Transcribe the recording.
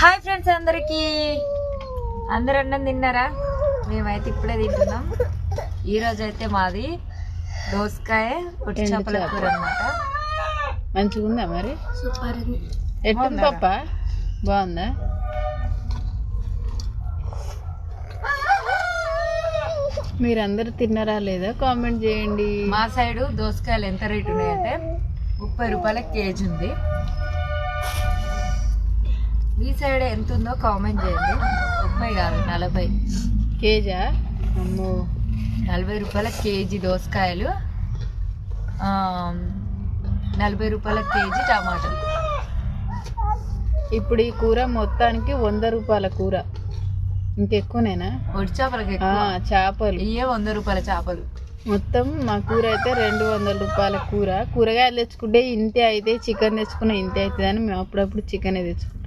Hi friends అందరికి. అందరు అన్నం తిన్నారా? మేమైతే ఇప్పుడే తింటున్నాం. ఈ రోజు అయితే మాది దోసకాయ ఎండు చేపల చేప. కూర అనమాట మంచిగా ఉందా మరి? సూపర్ ఎట్టుంది బాగుందా? పప్ప? బాగుందా? మీరందరూ తిన్నారా లేదా? కామెంట్ చేయండి. మా సైడు దోసకాయలు ఎంత రేట్ ఉన్నాయంటే ముప్పై రూపాయల కేజీ ఉంది. సైడ్ ఎంత ఉందో కామెంట్ చేయండి. ముప్పై కాదు నలభై. కేజా? అమ్మో నలభై రూపాయల కేజీ దోసకాయలు. నలభై రూపాయల కేజీ టమాటాలు. ఇప్పుడు ఈ కూర మొత్తానికి వంద రూపాయల కూర. ఇంకెక్కువనేనా? ఒడి చేపలకి చేపలు. ఇయ్యే వంద రూపాయల చేపలు. మొత్తం మా కూర అయితే రెండు వందల రూపాయల కూర. కూరగాయలు తెచ్చుకుంటే ఇంతే అయితే చికెన్ తెచ్చుకున్న ఇంతే అవుతుంది అని మేము అప్పుడప్పుడు చికెన్ తెచ్చుకుంటాం.